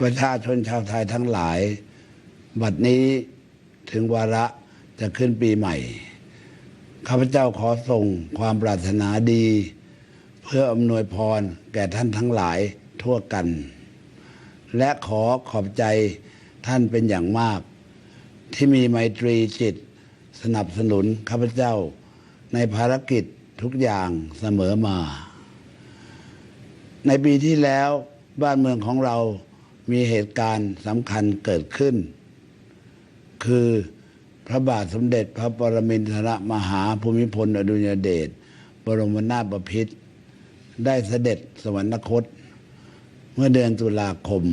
ประชาชนชาวไทยทั้งหลาย บัดนี้ถึงวาระจะขึ้นปีใหม่ ข้าพเจ้าขอส่งความปรารถนาดี เพื่ออำนวยพรแก่ท่านทั้งหลายทั่วกัน และขอขอบใจท่านเป็นอย่างมาก ที่มีไมตรีจิตสนับสนุนข้าพเจ้าในภารกิจทุกอย่างเสมอมา ในปีที่แล้วบ้านเมืองของเรา มีเหตุการณ์สำคัญเกิดขึ้น คือพระบาทสมเด็จพระปรมินทรมหาภูมิพลอดุลยเดชบรมนาถบพิตรได้เสด็จสวรรคต เมื่อเดือนตุลาคม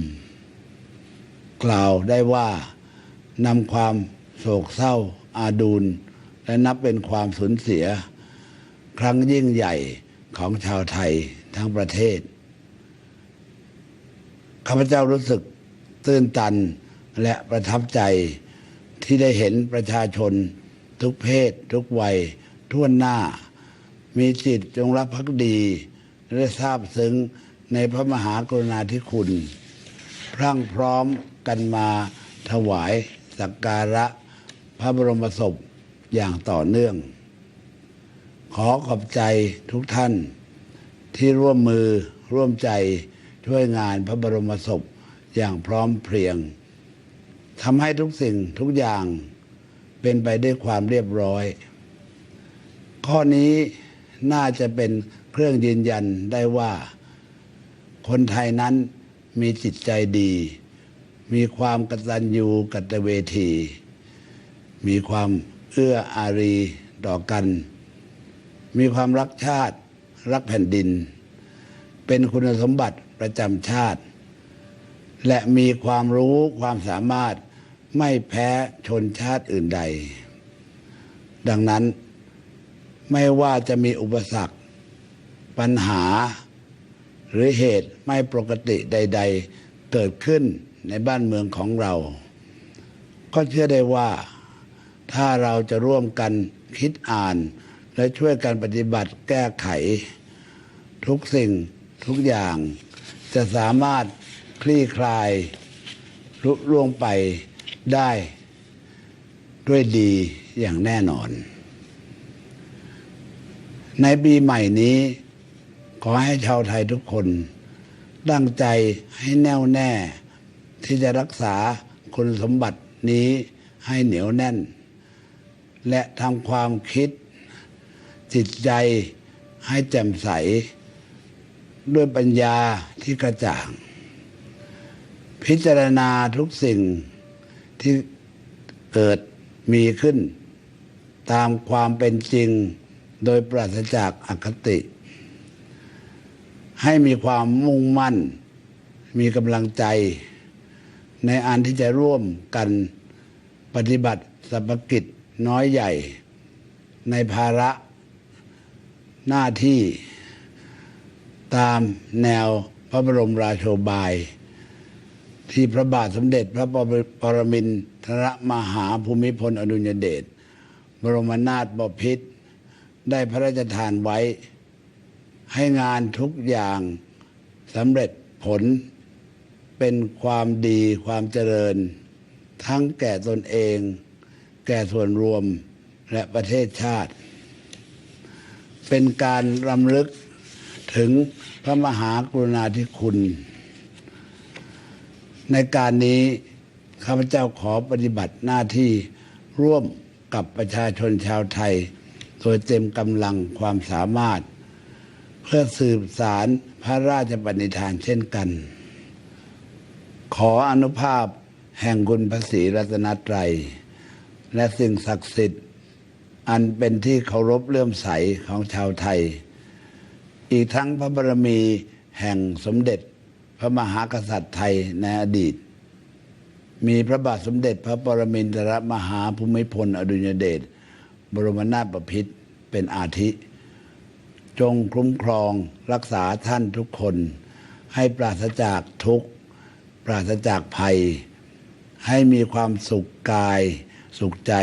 กล่าวได้ว่านำความโศกเศร้าอาดูลและนับเป็นความสูญเสีย ครั้งยิ่งใหญ่ของชาวไทยทั้งประเทศ ข้าพเจ้ารู้สึกตื้นตันและประทับใจที่ได้เห็นประชาชน ทุกเพศ ทุกวัยทั่วหน้า มีจิตจงรักภักดีและทราบซึ้งในพระมหากรุณาธิคุณ พรั่งพร้อมกันมาถวายสักการะพระบรมศพอย่างต่อเนื่อง ขอขอบใจทุกท่านที่ร่วมมือร่วมใจ ช่วยงานพระบรมศพอย่างพร้อมเพรียงทำให้ทุกสิ่งทุกอย่างเป็นไปด้วยความเรียบร้อย ข้อนี้น่าจะเป็นเครื่องยืนยันได้ว่า คนไทยนั้นมีจิตใจดี มีความกตัญญูกตเวที มีความเอื้ออารีต่อกัน มีความรักชาติรักแผ่นดิน เป็นคุณสมบัติประจำชาติ และมีความรู้ความสามารถไม่แพ้ชนชาติอื่นใด ดังนั้นไม่ว่าจะมีอุปสรรค ปัญหา หรือเหตุไม่ปกติใด ๆ เกิดขึ้นในบ้านเมืองของเรา ก็เชื่อได้ว่า ถ้าเราจะร่วมกันคิดอ่าน และช่วยกันปฏิบัติแก้ไข ทุกสิ่ง ทุกอย่างจะสามารถคลี่คลายรุล่วงไปได้ด้วยดีอย่างแน่นอน ในปีใหม่นี้ ขอให้ชาวไทยทุกคน ตั้งใจให้แน่วแน่ ที่จะรักษาคุณสมบัตินี้ให้เหนียวแน่น และทำความคิดจิตใจให้แจ่มใส ด้วยปัญญาที่กระจ่าง พิจารณาทุกสิ่งที่เกิดมีขึ้น ตามความเป็นจริงโดยปราศจากอคติ ให้มีความมุ่งมั่น มีกำลังใจ ในอันที่จะร่วมกันปฏิบัติสัพกิจน้อยใหญ่ ในภาระหน้าที่ ตามแนวพระบรมราโชบาย ที่พระบาทสมเด็จพระปรมินทรมหาภูมิพลอดุลยเดชบรมนาถบพิตรได้พระราชทานไว้ ให้งานทุกอย่างสำเร็จผลเป็นความดีความเจริญ ทั้งแก่ตนเอง แก่ส่วนรวมและประเทศชาติ เป็นการรำลึก ถึงพระมหากรุณาธิคุณ ในการนี้ข้าพเจ้าขอปฏิบัติหน้าที่ร่วมกับประชาชนชาวไทย โดยเต็มกำลังความสามารถ เพื่อสืบสารพระราชปณิธานเช่นกัน ขออนุภาพแห่งคุณพระศรีรัตนตรัย และสิ่งศักดิ์สิทธิ์ อันเป็นที่เคารพเลื่อมใสของชาวไทย อีกทั้งพระบรมีแห่งสมเด็จพระมหากษัตริย์ไทยในอดีต มีพระบาทสมเด็จพระปรมินทรมหาภูมิพล อดุลยเดชบรมนาถบพิตรเป็นอาทิ จงคุ้มครองรักษาท่านทุกคน ให้ปราศจากทุกข์ ปราศจากภัย ให้มีความสุขกาย สุขใจ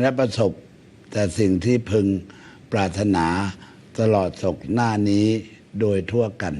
และประสบแต่สิ่งที่พึงปรารถนา ตลอดศกหน้านี้โดยทั่วกัน